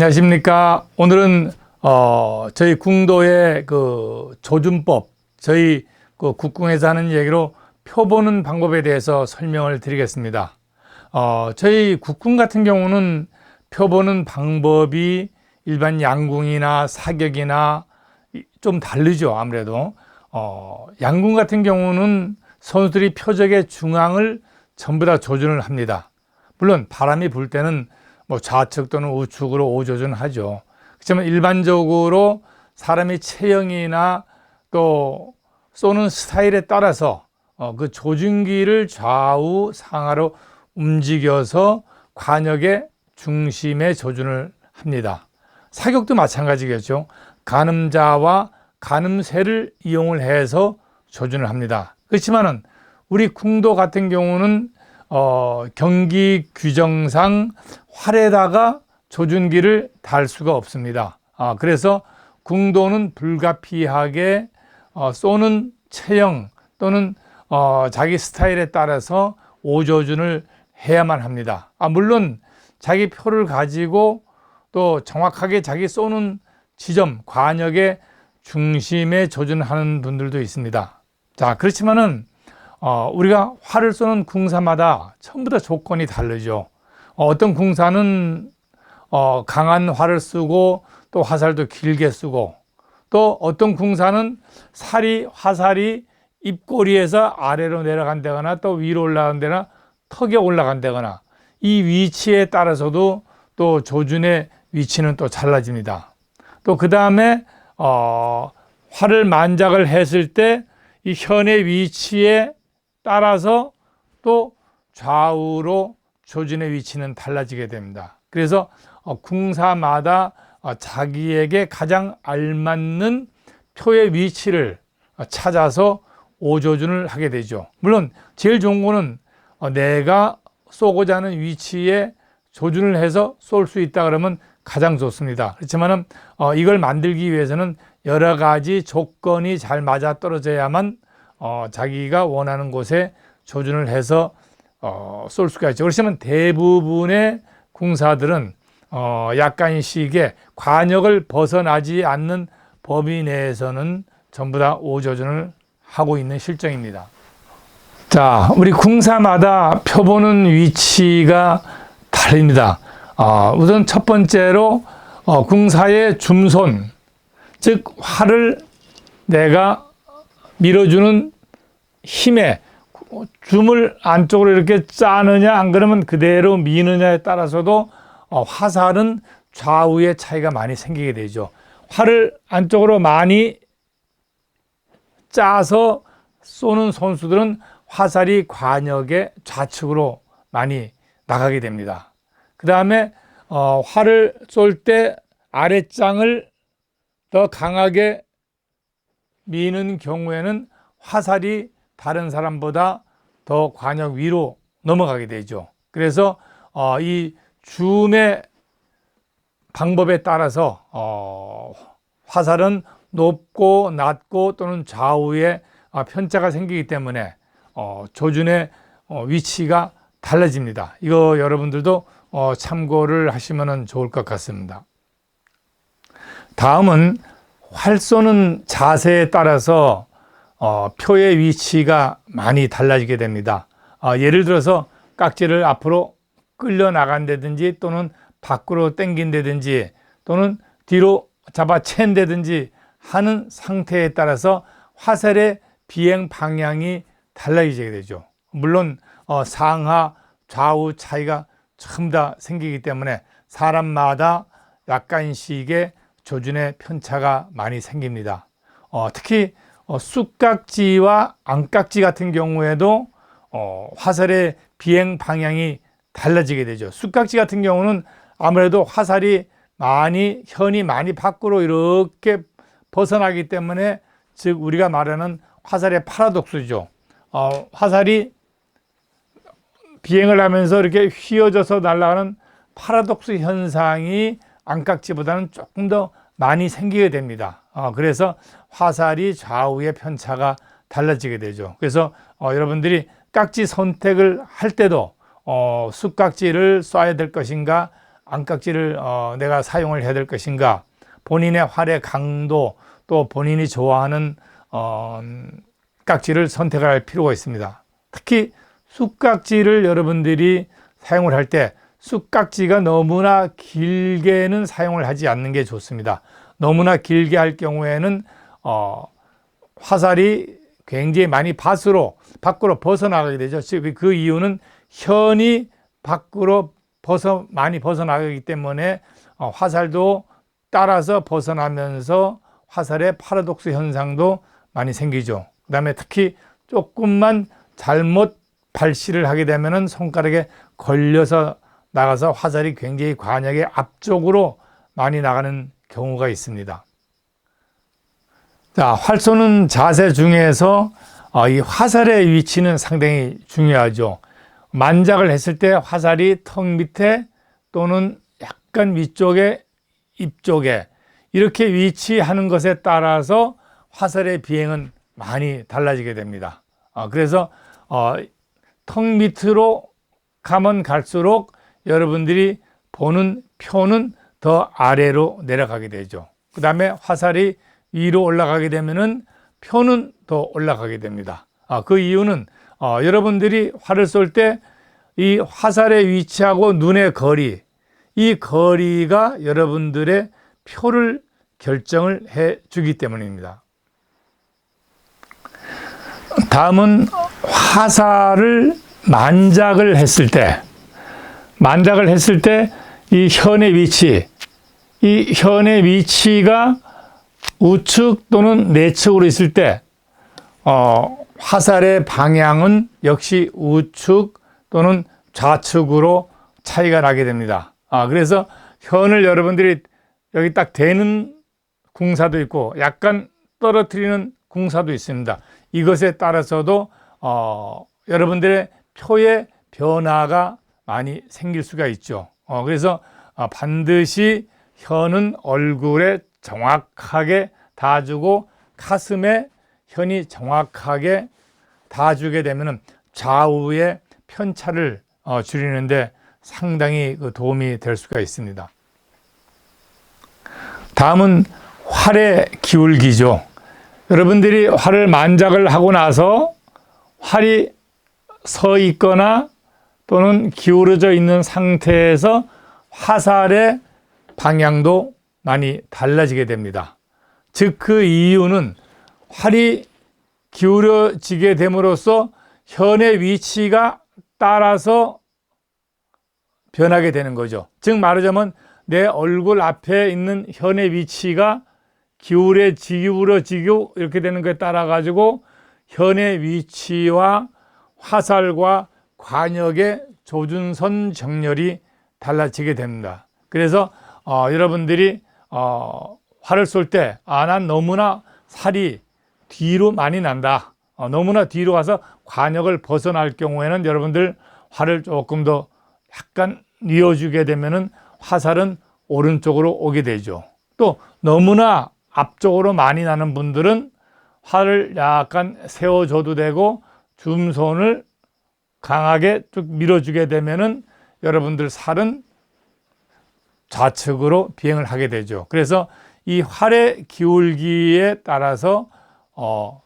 안녕하십니까. 오늘은 어, 저희 궁도의 그 조준법, 저희 그 국궁에서 하는 얘기로 표 보는 방법에 대해서 설명을 드리겠습니다. 어, 저희 국궁 같은 경우는 표 보는 방법이 일반 양궁이나 사격이나 이- 좀 다르죠. 아무래도 어, 양궁 같은 경우는 선수들이 표적의 중앙을 전부 다 조준을 합니다. 물론 바람이 불 때는 뭐 좌측 또는 우측으로 오조준하죠. 그렇지만 일반적으로 사람이 체형이나 또 쏘는 스타일에 따라서 어, 그 조준기를 좌우 상하로 움직여서 관역의 중심에 조준을 합니다. 사격도 마찬가지겠죠. 가늠자와 가늠쇠를 이용을 해서 조준을 합니다. 그렇지만은 우리 궁도 같은 경우는 어, 경기 규정상 활에다가 조준기를 달 수가 없습니다. 아, 그래서 궁도는 불가피하게 어, 쏘는 체형 또는 어, 자기 스타일에 따라서 오조준을 해야만 합니다. 아, 물론 자기 표를 가지고 또 정확하게 자기 쏘는 지점, 관역의 중심에 조준하는 분들도 있습니다. 자, 그렇지만은 어, 우리가 활을 쏘는 궁사마다 전부 다 조건이 다르죠. 어, 어떤 궁사는 어, 강한 활을 쓰고 또 화살도 길게 쓰고 또 어떤 궁사는 살이 화살이 입꼬리에서 아래로 내려간다거나 또 위로 올라간다거나 턱에 올라간다거나 이 위치에 따라서도 또 조준의 위치는 또 달라집니다. 또 그 다음에 어, 활을 만작을 했을 때 이 현의 위치에 따라서 또 좌우로 조준의 위치는 달라지게 됩니다. 그래서 어, 궁사마다 어, 자기에게 가장 알맞는 표의 위치를 어, 찾아서 오조준을 하게 되죠. 물론 제일 좋은 거는 어, 내가 쏘고자 하는 위치에 조준을 해서 쏠 수 있다 그러면 가장 좋습니다. 그렇지만은 어, 이걸 만들기 위해서는 여러 가지 조건이 잘 맞아 떨어져야만 어, 자기가 원하는 곳에 조준을 해서 어, 쏠 수가 있죠. 그렇지만 대부분의 궁사들은 어, 약간씩의 관역을 벗어나지 않는 범위 내에서는 전부 다 오조준을 하고 있는 실정입니다. 자, 우리 궁사마다 펴보는 위치가 다릅니다. 어, 우선 첫 번째로 어, 궁사의 줌손, 즉 활을 내가 밀어주는 힘에 줌을 안쪽으로 이렇게 짜느냐 안 그러면 그대로 미느냐에 따라서도 어, 화살은 좌우의 차이가 많이 생기게 되죠. 활을 안쪽으로 많이 짜서 쏘는 선수들은 화살이 관역의 좌측으로 많이 나가게 됩니다. 그 다음에 어, 활을 쏠 때 아랫장을 더 강하게 미는 경우에는 화살이 다른 사람보다 더 관역 위로 넘어가게 되죠. 그래서 어, 이 줌의 방법에 따라서 어, 화살은 높고 낮고 또는 좌우에 아, 편차가 생기기 때문에 어, 조준의 어, 위치가 달라집니다. 이거 여러분들도 어, 참고를 하시면 좋을 것 같습니다. 다음은 활 쏘는 자세에 따라서 어, 표의 위치가 많이 달라지게 됩니다. 어, 예를 들어서 깍지를 앞으로 끌려 나간다든지 또는 밖으로 당긴다든지 또는 뒤로 잡아 챈다든지 하는 상태에 따라서 화살의 비행 방향이 달라지게 되죠. 물론 어, 상하 좌우 차이가 전부 다 생기기 때문에 사람마다 약간씩의 조준의 편차가 많이 생깁니다. 어, 특히 어, 쑥깍지와 안깍지 같은 경우에도 어, 화살의 비행 방향이 달라지게 되죠. 쑥깍지 같은 경우는 아무래도 화살이 많이 현이 많이 밖으로 이렇게 벗어나기 때문에 즉 우리가 말하는 화살의 파라독스죠. 어, 화살이 비행을 하면서 이렇게 휘어져서 날아가는 파라독스 현상이 안깍지보다는 조금 더 많이 생기게 됩니다. 어, 그래서 화살이 좌우의 편차가 달라지게 되죠. 그래서 어, 여러분들이 깍지 선택을 할 때도 어, 쑥깍지를 쏴야 될 것인가 안깍지를 어, 내가 사용을 해야 될 것인가? 본인의 활의 강도 또 본인이 좋아하는 어, 깍지를 선택할 필요가 있습니다. 특히 쑥깍지를 여러분들이 사용을 할 때 쑥깍지가 너무나 길게는 사용을 하지 않는 게 좋습니다. 너무나 길게 할 경우에는 어, 화살이 굉장히 많이 밭으로 밖으로 벗어나가게 되죠. 즉 그 이유는 현이 밖으로 벗어 많이 벗어나가기 때문에 어, 화살도 따라서 벗어나면서 화살의 파라독스 현상도 많이 생기죠. 그 다음에 특히 조금만 잘못 발시를 하게 되면은 손가락에 걸려서 나가서 화살이 굉장히 관역의 앞쪽으로 많이 나가는 경우가 있습니다. 자, 활 쏘는 자세 중에서 어, 이 화살의 위치는 상당히 중요하죠. 만작을 했을 때 화살이 턱 밑에 또는 약간 위쪽에 입 쪽에 이렇게 위치하는 것에 따라서 화살의 비행은 많이 달라지게 됩니다. 어, 그래서 어, 턱 밑으로 가면 갈수록 여러분들이 보는 표는 더 아래로 내려가게 되죠. 그 다음에 화살이 위로 올라가게 되면은 표는 더 올라가게 됩니다. 아, 그 이유는 어, 여러분들이 활을 쏠 때 이 화살의 위치하고 눈의 거리, 이 거리가 여러분들의 표를 결정을 해 주기 때문입니다. 다음은 화살을 만작을 했을 때, 만작을 했을 때 이 현의 위치, 이 현의 위치가 우측 또는 내측으로 있을 때, 어, 화살의 방향은 역시 우측 또는 좌측으로 차이가 나게 됩니다. 아, 그래서 현을 여러분들이 여기 딱 대는 궁사도 있고 약간 떨어뜨리는 궁사도 있습니다. 이것에 따라서도 어, 여러분들의 표의 변화가 많이 생길 수가 있죠. 어, 그래서 어, 반드시 현은 얼굴에 정확하게 닿아주고 가슴에 현이 정확하게 닿아주게 되면 좌우의 편차를 어, 줄이는데 상당히 그 도움이 될 수가 있습니다. 다음은 활의 기울기죠. 여러분들이 활을 만작을 하고 나서 활이 서 있거나 또는 기울어져 있는 상태에서 화살의 방향도 많이 달라지게 됩니다. 즉, 그 이유는 활이 기울어지게 됨으로써 현의 위치가 따라서 변하게 되는 거죠. 즉, 말하자면 내 얼굴 앞에 있는 현의 위치가 기울어지고 이렇게 되는 것에 따라 가지고 현의 위치와 화살과 관역의 조준선 정렬이 달라지게 됩니다. 그래서 어, 여러분들이 어, 활을 쏠 때, 아, 난 너무나 살이 뒤로 많이 난다. 어, 너무나 뒤로 가서 관역을 벗어날 경우에는 여러분들 활을 조금 더 약간 뉘어주게 되면은 화살은 오른쪽으로 오게 되죠. 또 너무나 앞쪽으로 많이 나는 분들은 활을 약간 세워줘도 되고 줌손을 강하게 쭉 밀어주게 되면은 여러분들 살은 좌측으로 비행을 하게 되죠. 그래서 이 활의 기울기에 따라서 어,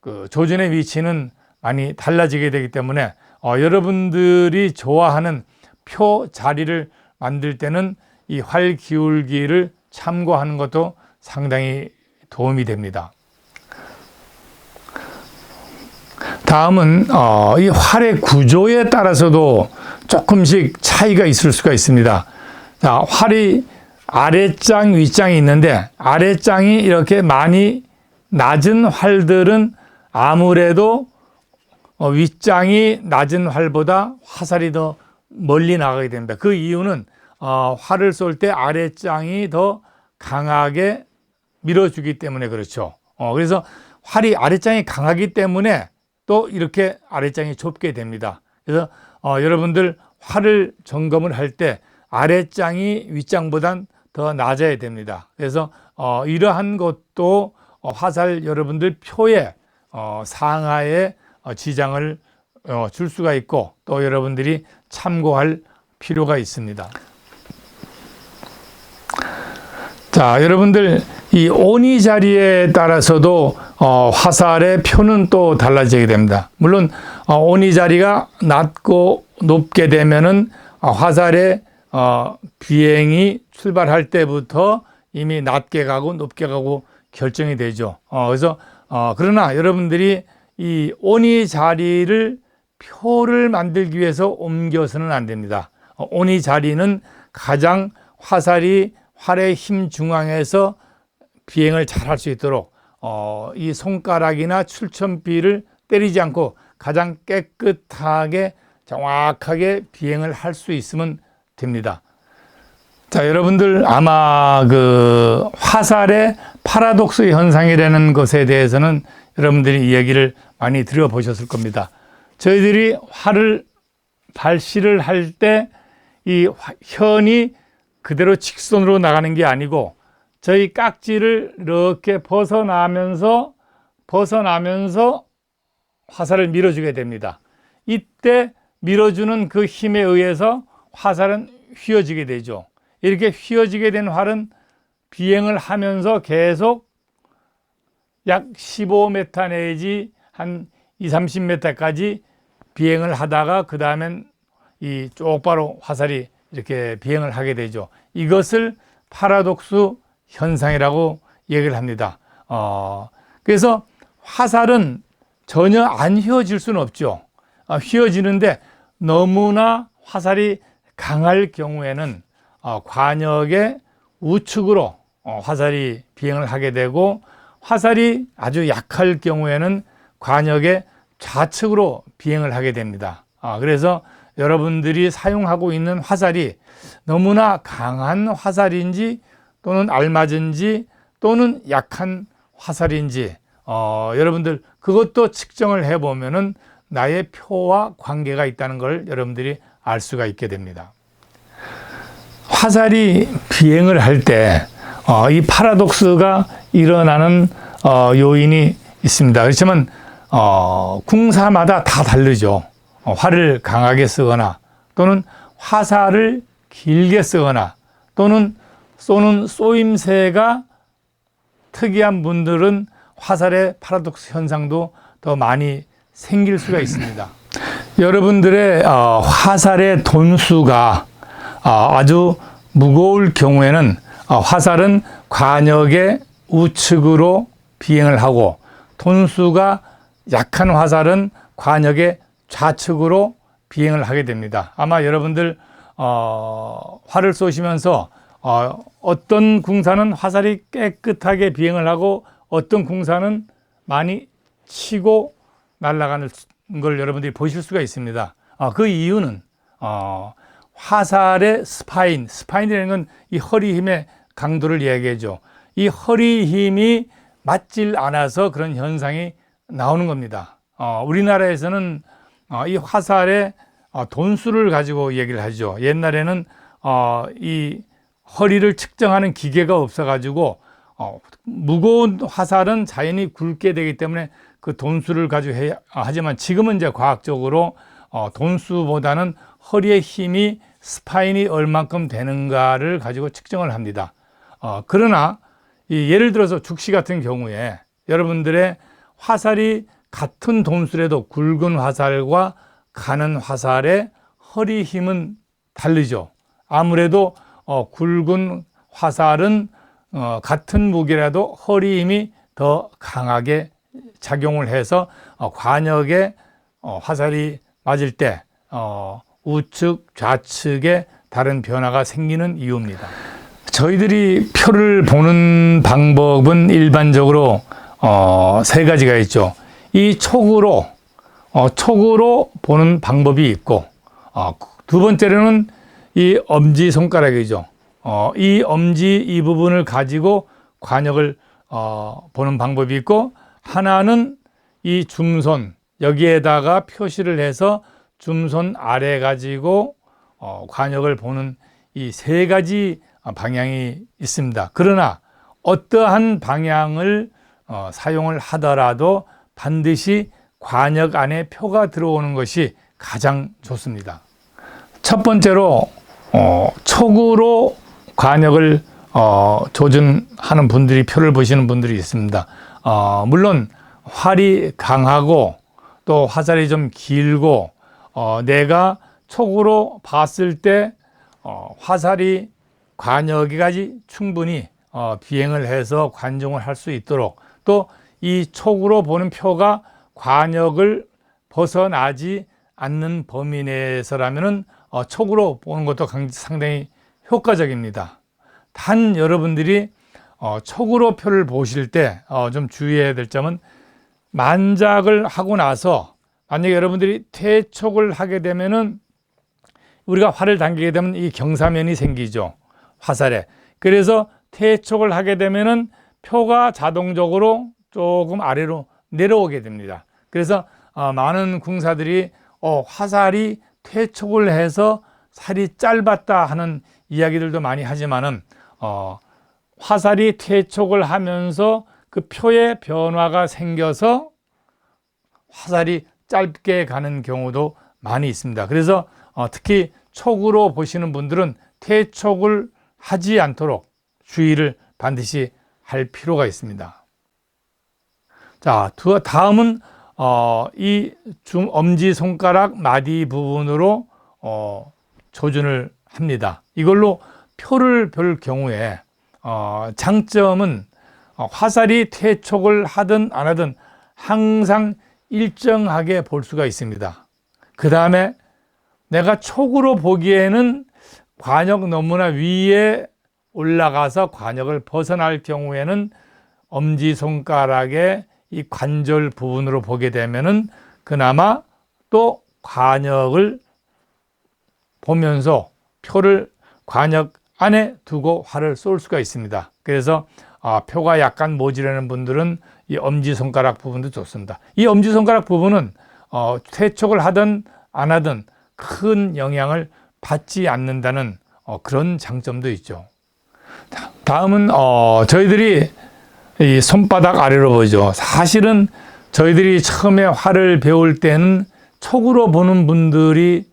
그 조준의 위치는 많이 달라지게 되기 때문에 어, 여러분들이 좋아하는 표 자리를 만들 때는 이 활 기울기를 참고하는 것도 상당히 도움이 됩니다. 다음은 어, 이 활의 구조에 따라서도 조금씩 차이가 있을 수가 있습니다. 자, 활이 아래장, 윗장이 있는데 아래장이 이렇게 많이 낮은 활들은 아무래도 어, 윗장이 낮은 활보다 화살이 더 멀리 나가게 됩니다. 그 이유는 어, 활을 쏠 때 아래장이 더 강하게 밀어주기 때문에 그렇죠. 어, 그래서 활이 아래장이 강하기 때문에 또 이렇게 아래장이 좁게 됩니다. 그래서 어, 여러분들 활을 점검을 할 때 아래장이 윗장보단 더 낮아야 됩니다. 그래서 어, 이러한 것도 어, 화살 여러분들 표에 어, 상하에 어, 지장을 어, 줄 수가 있고 또 여러분들이 참고할 필요가 있습니다. 자, 여러분들 이 온이 자리에 따라서도 어, 화살의 표는 또 달라지게 됩니다. 물론 어, 온이 자리가 낮고 높게 되면은 어, 화살의 어, 비행이 출발할 때부터 이미 낮게 가고 높게 가고 결정이 되죠. 어, 그래서 어, 그러나 여러분들이 이 온이 자리를 표를 만들기 위해서 옮겨서는 안 됩니다. 어, 온이 자리는 가장 화살이 활의 힘 중앙에서 비행을 잘 할 수 있도록 어, 이 손가락이나 출천비를 때리지 않고 가장 깨끗하게 정확하게 비행을 할 수 있으면 됩니다. 자, 여러분들 아마 그 화살의 파라독스 현상이라는 것에 대해서는 여러분들이 이야기를 많이 들어보셨을 겁니다. 저희들이 활을 발시를 할 때 이 현이 그대로 직선으로 나가는 게 아니고 저희 깍지를 이렇게 벗어나면서 벗어나면서 화살을 밀어주게 됩니다. 이때 밀어주는 그 힘에 의해서 화살은 휘어지게 되죠. 이렇게 휘어지게 된 활은 비행을 하면서 계속 약 15m 내지 한 2, 30m까지 비행을 하다가 그 다음엔 이 쪽바로 화살이 이렇게 비행을 하게 되죠. 이것을 파라독스 현상이라고 얘기를 합니다. 어, 그래서 화살은 전혀 안 휘어질 수는 없죠. 어, 휘어지는데 너무나 화살이 강할 경우에는 어, 관역의 우측으로 어, 화살이 비행을 하게 되고 화살이 아주 약할 경우에는 관역의 좌측으로 비행을 하게 됩니다. 아, 그래서 여러분들이 사용하고 있는 화살이 너무나 강한 화살인지 또는 알맞은지 또는 약한 화살인지 어, 여러분들 그것도 측정을 해보면은 나의 표와 관계가 있다는 걸 여러분들이 알 수가 있게 됩니다. 화살이 비행을 할 때, 어, 이 파라독스가 일어나는 어, 요인이 있습니다. 그렇지만 어, 궁사마다 다 다르죠. 어, 활을 강하게 쓰거나 또는 화살을 길게 쓰거나 또는 쏘는 쏘임새가 특이한 분들은 화살의 파라독스 현상도 더 많이 생길 수가 있습니다. 여러분들의 어, 화살의 돈수가 어, 아주 무거울 경우에는 어, 화살은 관역의 우측으로 비행을 하고 돈수가 약한 화살은 관역의 좌측으로 비행을 하게 됩니다. 아마 여러분들 어, 활을 쏘시면서 어, 어떤 궁사는 화살이 깨끗하게 비행을 하고 어떤 궁사는 많이 치고 날아가는 걸 여러분들이 보실 수가 있습니다. 어, 그 이유는 어, 화살의 스파인, 스파인이라는 건 이 허리 힘의 강도를 이야기해죠. 이 허리 힘이 맞질 않아서 그런 현상이 나오는 겁니다. 어, 우리나라에서는 어, 이 화살의 어, 돈수를 가지고 얘기를 하죠. 옛날에는 어, 이 허리를 측정하는 기계가 없어가지고 어, 무거운 화살은 자연히 굵게 되기 때문에 그 돈수를 가지고 해 하지만 지금은 이제 과학적으로 어, 돈수보다는 허리의 힘이 스파인이 얼만큼 되는가를 가지고 측정을 합니다. 어, 그러나 이 예를 들어서 죽시 같은 경우에 여러분들의 화살이 같은 돈술에도 굵은 화살과 가는 화살의 허리 힘은 다르죠. 아무래도 어, 굵은 화살은 어, 같은 무게라도 허리 힘이 더 강하게 작용을 해서 어, 관역에 어, 화살이 맞을 때 어, 우측, 좌측에 다른 변화가 생기는 이유입니다. 저희들이 표를 보는 방법은 일반적으로 어, 세 가지가 있죠. 이 촉으로 어, 촉으로 보는 방법이 있고 어, 두 번째로는 이 엄지 손가락이죠. 어, 이 엄지 이 부분을 가지고 관역을 어, 보는 방법이 있고 하나는 이 줌손 여기에다가 표시를 해서 줌손 아래 가지고 어, 관역을 보는 이 세 가지 방향이 있습니다. 그러나 어떠한 방향을 어, 사용을 하더라도 반드시 관역 안에 표가 들어오는 것이 가장 좋습니다. 첫 번째로 어, 촉으로 관역을 어, 조준하는 분들이 표를 보시는 분들이 있습니다. 어, 물론 활이 강하고 또 화살이 좀 길고 어, 내가 촉으로 봤을 때 어, 화살이 관여기까지 충분히 어, 비행을 해서 관중을 할 수 있도록 또 이 촉으로 보는 표가 관역을 벗어나지 않는 범위 내에서라면은 어, 촉으로 보는 것도 강- 상당히 효과적입니다. 단 여러분들이 어, 촉으로 표를 보실 때 좀 주의해야 될 점은 만작을 하고 나서 만약에 여러분들이 퇴촉을 하게 되면은 우리가 활을 당기게 되면 이 경사면이 생기죠. 화살에. 그래서 퇴촉을 하게 되면은 표가 자동적으로 조금 아래로 내려오게 됩니다. 그래서 어, 많은 궁사들이 어, 화살이 퇴촉을 해서 살이 짧았다 하는 이야기들도 많이 하지만은 어, 화살이 퇴촉을 하면서 그 표의 변화가 생겨서 화살이 짧게 가는 경우도 많이 있습니다. 그래서 어, 특히 촉으로 보시는 분들은 퇴촉을 하지 않도록 주의를 반드시 할 필요가 있습니다. 자, 두- 다음은 어, 이 중 엄지 손가락 마디 부분으로 어, 조준을 합니다. 이걸로 표를 볼 경우에 어, 장점은 어, 화살이 퇴촉을 하든 안 하든 항상 일정하게 볼 수가 있습니다. 그 다음에 내가 촉으로 보기에는 관역 너무나 위에 올라가서 관역을 벗어날 경우에는 엄지 손가락의 이 관절 부분으로 보게 되면은 그나마 또 관역을 보면서 표를 관역 안에 두고 활을 쏠 수가 있습니다. 그래서 아, 표가 약간 모자라는 분들은 이 엄지 손가락 부분도 좋습니다. 이 엄지 손가락 부분은 어, 퇴촉을 하든 안 하든 큰 영향을 받지 않는다는 어, 그런 장점도 있죠. 다- 다음은 어, 저희들이 이 손바닥 아래로 보죠. 사실은 저희들이 처음에 활을 배울 때는 촉으로 보는 분들이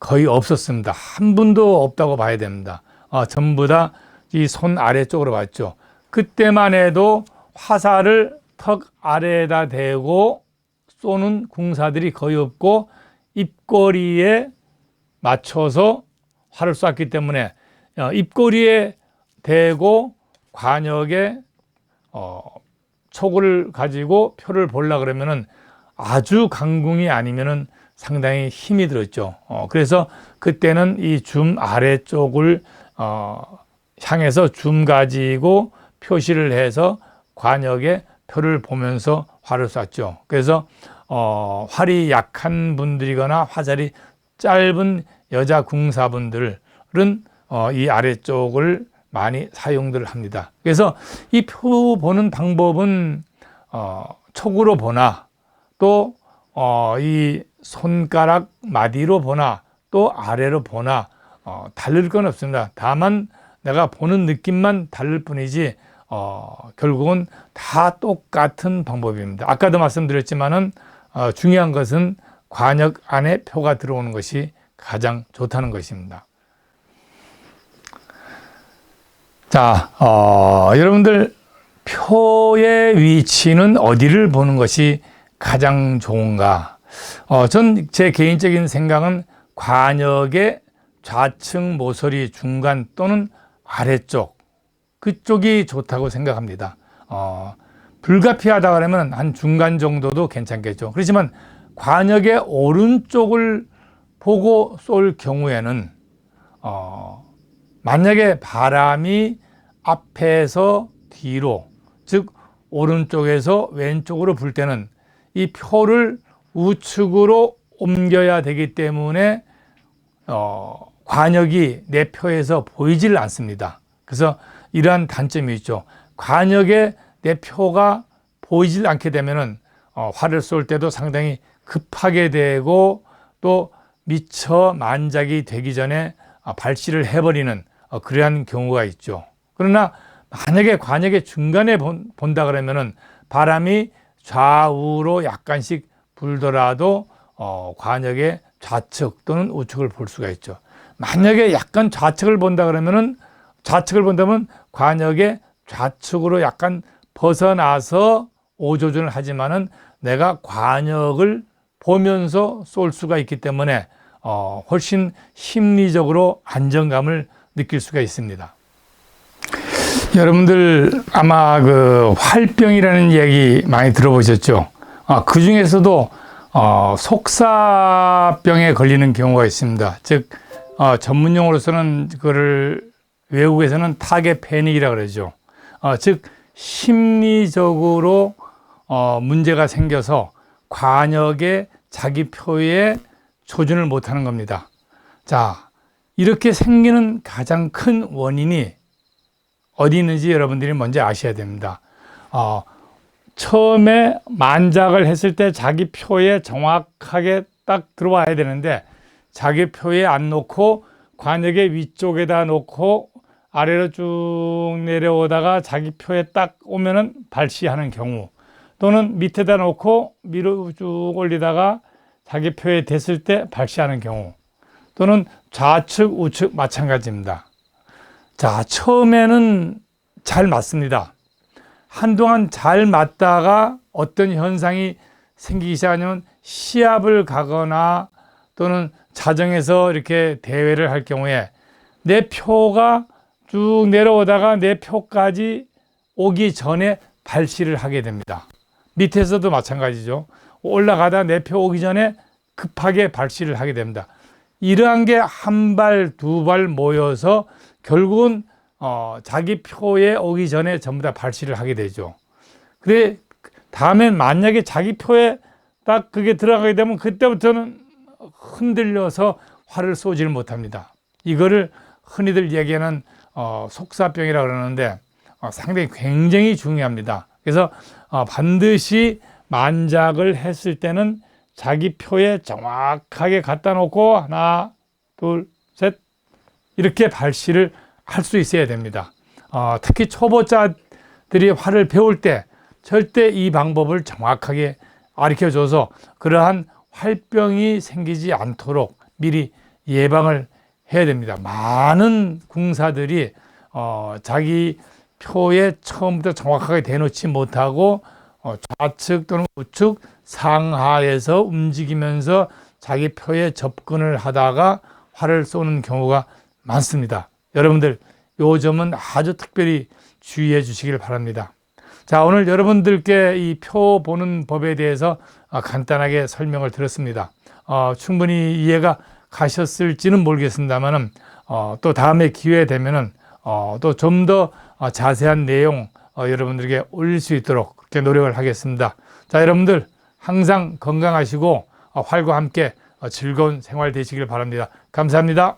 거의 없었습니다. 한 분도 없다고 봐야 됩니다. 어, 전부 다 이 손 아래쪽으로 봤죠. 그때만 해도 화살을 턱 아래에다 대고 쏘는 궁사들이 거의 없고 입꼬리에 맞춰서 활을 쐈기 때문에 어, 입꼬리에 대고 관역에 어, 촉을 가지고 표를 보려 그러면은 아주 강궁이 아니면은 상당히 힘이 들었죠. 어, 그래서 그때는 이 줌 아래쪽을 어, 향해서 줌 가지고 표시를 해서 관역에 표를 보면서 활을 쐈죠. 그래서 어, 활이 약한 분들이거나 화살이 짧은 여자 궁사분들은 어, 이 아래쪽을 많이 사용들 합니다. 그래서 이 표 보는 방법은 어, 촉으로 보나 또 어, 이 손가락 마디로 보나 또 아래로 보나 어, 다를 건 없습니다. 다만 내가 보는 느낌만 다를 뿐이지 어, 결국은 다 똑같은 방법입니다. 아까도 말씀드렸지만은 어, 중요한 것은 관역 안에 표가 들어오는 것이 가장 좋다는 것입니다. 자, 어, 여러분들 표의 위치는 어디를 보는 것이 가장 좋은가? 어, 전 제 개인적인 생각은 관역의 좌측 모서리 중간 또는 아래쪽 그쪽이 좋다고 생각합니다. 어, 불가피하다 그러면 한 중간 정도도 괜찮겠죠. 그렇지만 관역의 오른쪽을 보고 쏠 경우에는 어, 만약에 바람이 앞에서 뒤로 즉 오른쪽에서 왼쪽으로 불 때는 이 표를 우측으로 옮겨야 되기 때문에 어, 관역이 내 표에서 보이질 않습니다. 그래서 이러한 단점이 있죠. 관역에 내 표가 보이질 않게 되면은 어, 활을 쏠 때도 상당히 급하게 되고 또 미처 만작이 되기 전에 어, 발시를 해버리는 어, 그러한 경우가 있죠. 그러나 만약에 관역의 중간에 본, 본다 그러면은 바람이 좌우로 약간씩 불더라도 어, 관역의 좌측 또는 우측을 볼 수가 있죠. 만약에 약간 좌측을 본다 그러면은 좌측을 본다면 관역의 좌측으로 약간 벗어나서 오조준을 하지만은 내가 관역을 보면서 쏠 수가 있기 때문에 어, 훨씬 심리적으로 안정감을 느낄 수가 있습니다. 여러분들 아마 그 활병이라는 얘기 많이 들어보셨죠? 아, 그 중에서도 어, 속사병에 걸리는 경우가 있습니다. 즉 어, 전문 용어로서는 그거를 외국에서는 타겟 패닉이라 그러죠. 어, 즉 심리적으로 어, 문제가 생겨서 관역에 자기 표에 조준을 못하는 겁니다. 자, 이렇게 생기는 가장 큰 원인이 어디 있는지 여러분들이 먼저 아셔야 됩니다. 어, 처음에 만작을 했을 때 자기 표에 정확하게 딱 들어와야 되는데 자기 표에 안 놓고 관역의 위쪽에다 놓고 아래로 쭉 내려오다가 자기 표에 딱 오면은 발시하는 경우 또는 밑에다 놓고 위로 쭉 올리다가 자기 표에 됐을 때 발시하는 경우 또는 좌측 우측 마찬가지입니다. 자, 처음에는 잘 맞습니다. 한동안 잘 맞다가 어떤 현상이 생기기 시작하면 시합을 가거나 또는 자정에서 이렇게 대회를 할 경우에 내 표가 쭉 내려오다가 내 표까지 오기 전에 발시를 하게 됩니다. 밑에서도 마찬가지죠. 올라가다 내 표 오기 전에 급하게 발시를 하게 됩니다. 이러한 게 한 발, 두 발 모여서 결국은 어, 자기 표에 오기 전에 전부 다 발시를 하게 되죠. 근데 다음엔 만약에 자기 표에 딱 그게 들어가게 되면 그때부터는 흔들려서 활을 쏘지를 못합니다. 이거를 흔히들 얘기하는 어, 속사병이라 그러는데 어, 상당히 굉장히 중요합니다. 그래서 어, 반드시 만작을 했을 때는 자기 표에 정확하게 갖다 놓고 하나, 둘, 셋 이렇게 발시를 할 수 있어야 됩니다. 어, 특히 초보자들이 활을 배울 때 절대 이 방법을 정확하게 가르쳐 줘서 그러한 활병이 생기지 않도록 미리 예방을 해야 됩니다. 많은 궁사들이 어, 자기 표에 처음부터 정확하게 대놓지 못하고 어, 좌측 또는 우측 상하에서 움직이면서 자기 표에 접근을 하다가 활을 쏘는 경우가 많습니다. 여러분들 요 점은 아주 특별히 주의해 주시길 바랍니다. 자, 오늘 여러분들께 이 표 보는 법에 대해서 어, 간단하게 설명을 드렸습니다. 어, 충분히 이해가 가셨을지는 모르겠습니다만은 어, 또 다음에 기회 되면은 어, 또 좀 더 자세한 내용 어, 여러분들에게 올릴 수 있도록 그렇게 노력을 하겠습니다. 자, 여러분들 항상 건강하시고 어, 활과 함께 어, 즐거운 생활 되시길 바랍니다. 감사합니다.